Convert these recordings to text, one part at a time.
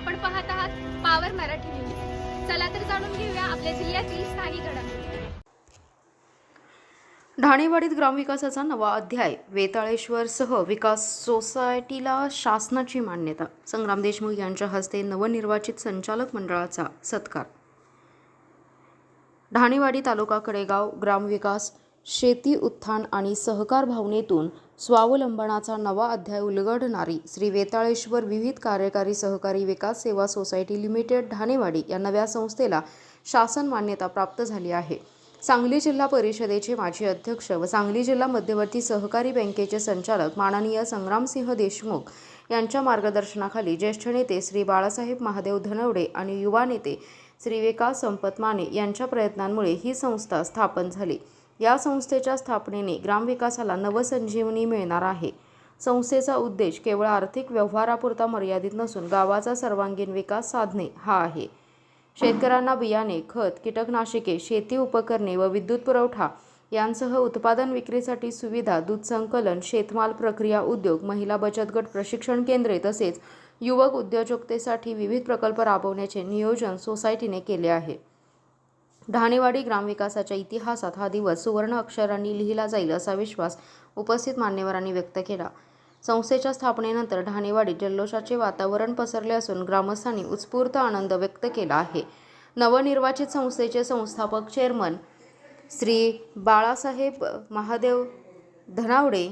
आपण पाहत आहात पावर मराठी न्यूज चला तर जाणून घेऊया आपल्या जिल्ह्यातील स्थानिक घडामोडी. ढाणेवाडीत ग्रामविकासाचा नवा अध्याय वेताळेश्वरसह विकास सोसायटीला शासनाची मान्यता संग्राम देशमुख यांच्या हस्ते नवनिर्वाचित संचालक मंडळाचा सत्कार. ढाणेवाडी तालुका कडेगाव ग्रामविकास शेती उत्थान आणि सहकार भावनेतून स्वावलंबनाचा नवा अध्याय उलगडणारी श्री वेताळेश्वर विविध कार्यकारी सहकारी विकास सेवा सोसायटी लिमिटेड ढाणेवाडी या नव्या संस्थेला शासन मान्यता प्राप्त झाली आहे. सांगली जिल्हा परिषदेचे माजी अध्यक्ष व सांगली जिल्हा मध्यवर्ती सहकारी बँकेचे संचालक माननीय संग्रामसिंह देशमुख यांच्या मार्गदर्शनाखाली ज्येष्ठ नेते श्री बाळासाहेब महादेव धनवडे आणि युवा नेते श्री विकास संपत माने यांच्या प्रयत्नांमुळे ही संस्था स्थापन झाली. या संस्थेच्या स्थापनेने ग्रामविकासाला नवसंजीवनी मिळणार आहे. संस्थेचा उद्देश केवळ आर्थिक व्यवहारापुरता मर्यादित नसून गावाचा सर्वांगीण विकास साधणे हा आहे. शेतकऱ्यांना बियाणे खत कीटकनाशके शेती उपकरणे व विद्युत पुरवठा यांसह उत्पादन विक्रीसाठी सुविधा दूध संकलन शेतमाल प्रक्रिया उद्योग महिला बचत गट प्रशिक्षण केंद्रे तसेच युवक उद्योजकतेसाठी विविध प्रकल्प राबवण्याचे नियोजन सोसायटीने केले आहे. ढाणेवाडी ग्रामविकासाच्या इतिहासात हा दिवस सुवर्ण अक्षरांनी लिहिला जाईल असा विश्वास उपस्थित मान्यवरांनी व्यक्त केला. संस्थेच्या स्थापनेनंतर ढाणेवाडी जल्लोषाचे वातावरण पसरले असून ग्रामस्थांनी उत्स्फूर्त आनंद व्यक्त केला आहे. नवनिर्वाचित संस्थेचे संस्थापक चेअरमन श्री बाळासाहेब महादेव धनावडे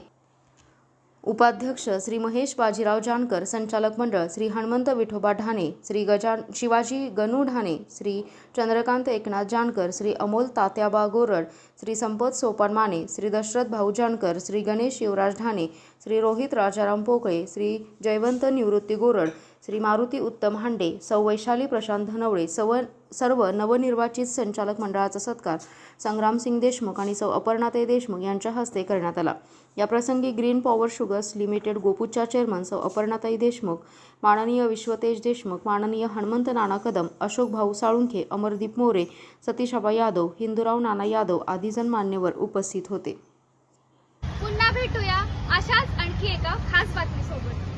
उपाध्यक्ष श्री महेश बाजीराव जानकर संचालक मंडळ श्री हनुमंत विठोबा ढाणे श्री गजान शिवाजी गणू ढाणे श्री चंद्रकांत एकनाथ जानकर श्री अमोल तात्याबा गोरड श्री संपत सोपान माने श्री दशरथ भाऊ जानकर श्री गणेश युवराज ढाणे श्री रोहित राजाराम पोकळे श्री जयवंत निवृत्ती गोरड श्री मारुती उत्तम हांडे सौ वैशाली प्रशांत धनवडे सव सर्व नवनिर्वाचित संचालक मंडळाचा सत्कार संग्रामसिंग देशमुख आणि सौ अपर्णाताई देशमुख यांच्या हस्ते करण्यात आला. याप्रसंगी ग्रीन पॉवर शुगर्स लिमिटेड गोपूच्या चेअरमन सौ अपर्णाताई देशमुख माननीय विश्वतेज देशमुख माननीय हनुमंत नाना कदम अशोक भाऊ साळुंखे अमरदीप मोरे सतीशाबा यादव हिंदूराव नाना यादव आदीजन मान्यवर उपस्थित होते. पुन्हा भेटूया अशाच आणखी एका खास बातमीसोबत.